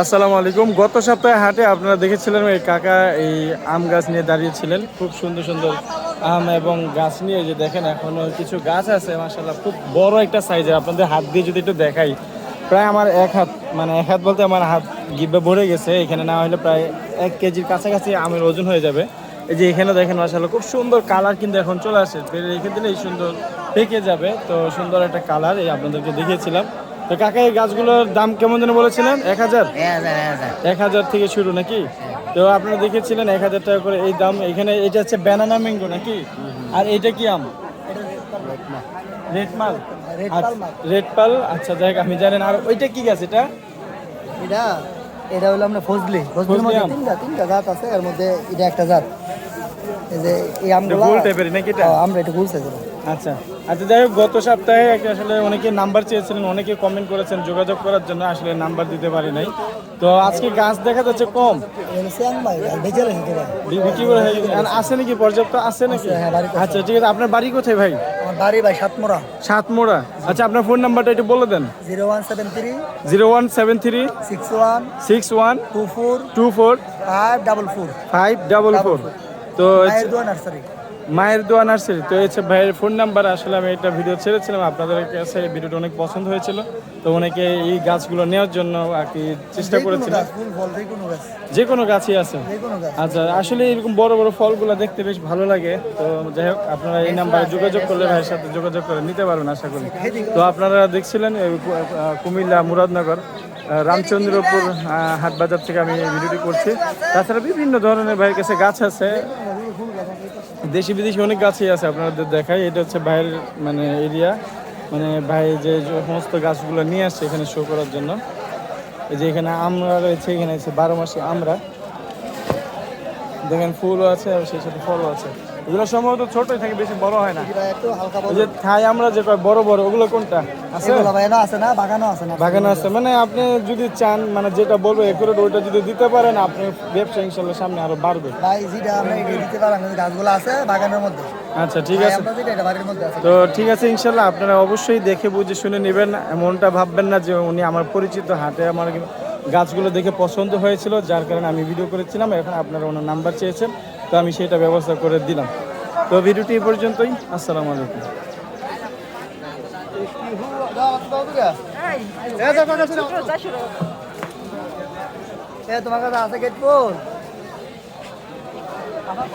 আসসালামু আলাইকুম। গত সপ্তাহে হাটে আপনারা দেখেছিলেন এই কাকা এই আম গাছ নিয়ে দাঁড়িয়েছিলেন। খুব সুন্দর সুন্দর আম এবং গাছ নিয়ে যে দেখেন, এখনও কিছু গাছ আছে মাসাল্লাহ খুব বড় একটা সাইজের। আপনাদের হাত দিয়ে যদি একটু দেখাই, প্রায় আমার এক হাত মানে এক হাত বলতে আমার হাত গিব্বে ভরে গেছে। এখানে না হলে প্রায় এক কেজির কাছাকাছি আমের ওজন হয়ে যাবে। এই যে এখানে দেখেন মাসাল্লাহ খুব সুন্দর কালার কিন্তু এখন চলে আসে। রেখে দিলে এই সুন্দর পেকে যাবে। তো সুন্দর একটা কালার এই আপনাদেরকে দেখিয়েছিলাম। তো কাকা এই গাছগুলোর দাম কেমন যেন বলেছিলেন? এক হাজার? এক হাজার থেকে শুরু নাকি? তো আপনারা দেখেছিলেন এক হাজার টাকা করে এই দাম। এখানে এটা হচ্ছে ব্যানানা ম্যাঙ্গো নাকি? আর এটা কি আম? রেড মাল রেড আচ্ছা, আচ্ছা যাই আমি জানেন আর ওইটা কি গাছ এটা? এটা এটা হলো আমরা ফজলি। ফজলির ফজলি মধ্যে। তিনটা তিনটা জাত আছে। এর মধ্যে এটা একটা জাত। যে এই আমগুলো গোল টাইপের নাকি এটা? আমরা এটা গুলছে যেন আচ্ছা। আচ্ছা যাই হোক গত সপ্তাহে একটা আসলে অনেকে নাম্বার চেয়েছিলেন অনেকে কমেন্ট করেছেন যোগাযোগ করার জন্য আসলে নাম্বার দিতে পারি নাই। তো আজকে গাছ দেখা যাচ্ছে কম। বিক্রি করে আছে নাকি? পর্যাপ্ত আছে নাকি? হ্যাঁ। আচ্ছা ঠিক আছে আপনার বাড়ি কোথায় ভাই? বাড়ি ভাই সাতমোড়া। সাতমোড়া। আচ্ছা আপনার ফোন নাম্বারটা একটু বলে দেন। Zero one seven three zero one seven three six one six one two four two four five double four. Five double four. তো মায়ের দোয়া নার্সারি। তো হচ্ছে ভাইয়ের ফোন নাম্বার আসলে আমি একটা ভিডিও ছেড়েছিলাম আপনাদের কাছে ভিডিওটা অনেক পছন্দ হয়েছিল। তো অনেকে এই গাছগুলো নেওয়ার জন্য আর কি চেষ্টা ফল যে কোনো গাছই আছে। আচ্ছা আসলে এরকম বড় বড় ফলগুলো দেখতে বেশ ভালো লাগে। তো যাই হোক আপনারা এই নাম্বারে যোগাযোগ করলে ভাইয়ের সাথে যোগাযোগ করে নিতে পারবেন আশা করি। তো আপনারা দেখছিলেন কুমিল্লা মুরাদনগর। রামচন্দ্রপুর হাট বাজার থেকে আমি ভিডিওটি করছি। তাছাড়া বিভিন্ন ধরনের ভাইয়ের কাছে গাছ আছে। দেশি বিদেশি অনেক গাছই আছে আপনাদের দেখায়। এটা হচ্ছে ভাইয়ের মানে এরিয়া। মানে ভাই যে সমস্ত গাছগুলো নিয়ে আসছে এখানে শো করার জন্য। এই যে এখানে আমরা রয়েছে, এখানে আছে বারো মাসে আমরা। দেখেন ফুলও আছে আর সেই সাথে ফলও আছে। এগুলো সম্ভবত ছোটই থাকে বেশি বড় হয় না। যে থাই আমরা যে কয় বড় বড় ওগুলো কোনটা? আছে? আছে না? বাগানও আছে না? বাগানে আছে। মানে আপনি যদি চান মানে যেটা বলব একুরেট ওইটা যদি দিতে পারেন আপনি ব্যবসা ইনশাল্লাহ সামনে আরও বাড়বে। ভাই যেটা আমরা দিতে পারি আমাদের গাছগুলো আছে বাগানের মধ্যে। আচ্ছা ঠিক আছে। তো ঠিক আছে ইনশাল্লাহ আপনারা অবশ্যই দেখে বুঝে শুনে নেবেন। এমনটা ভাববেন না যে উনি আমার পরিচিত হাটে আমার গাছগুলো দেখে পছন্দ হয়েছিল, যার কারণে আমি ভিডিও করেছিলাম, এখন আপনারা ওনার নাম্বার চেয়েছেন, তো আমি সেটা ব্যবস্থা করে দিলাম। তো ভিডিওটি এই পর্যন্তই, আসসালামু আলাইকুম। তোমার কাছে আছে গেট আমার